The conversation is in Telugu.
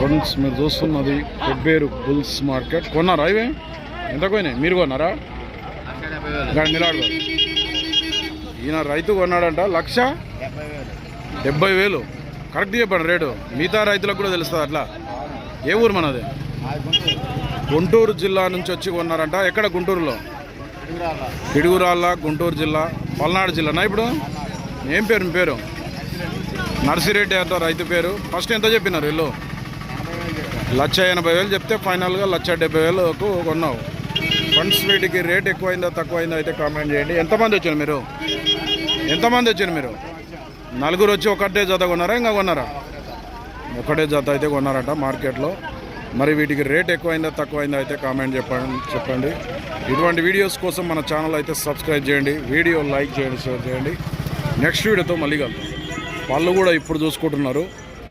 ఫ్రెండ్స్ మీరు చూస్తున్నది పెబ్బేరు బుల్స్ మార్కెట్. కొన్నారా ఇవి? ఎంత పోయినాయి? మీరు కొన్నారా? నిలాడు ఈయన రైతు కొన్నాడంట. లక్ష డెబ్బై వేలు. కరెక్ట్ చెప్పండి రేటు. మిగతా రైతులకు కూడా తెలుస్తుంది అట్లా. ఏ ఊరు మనది? గుంటూరు జిల్లా నుంచి వచ్చి కొన్నారంట. ఎక్కడ గుంటూరులో? పిడుగురాళ్ళ గుంటూరు జిల్లా. పల్నాడు జిల్లానా ఇప్పుడు? ఏం పేరు మీ పేరు? నర్సిరెడ్డి అంట రైతు పేరు. ఫస్ట్ ఎంత చెప్పినారు వీళ్ళు? లక్ష ఎనభై వేలు చెప్తే ఫైనల్గా లక్ష డెబ్బై వేలకు కొన్నావు. ఫండ్స్ వీటికి రేట్ ఎక్కువైందా తక్కువైందా అయితే కామెంట్ చేయండి. ఎంతమంది వచ్చారు మీరు? ఎంతమంది వచ్చారు మీరు? నలుగురు వచ్చి ఒకటే జత కొన్నారా? ఇంకా కొన్నారా? ఒకటే జత అయితే కొన్నారట మార్కెట్లో. మరి వీటికి రేట్ ఎక్కువైందా తక్కువైందా అయితే కామెంట్ చెప్పండి చెప్పండి. ఇటువంటి వీడియోస్ కోసం మన ఛానల్ అయితే సబ్స్క్రైబ్ చేయండి. వీడియో లైక్ చేయండి షేర్ చేయండి. నెక్స్ట్ వీడియోతో మళ్ళీ కలుద్దాం. వాళ్ళు కూడా ఇప్పుడు చూసుకుంటున్నారు.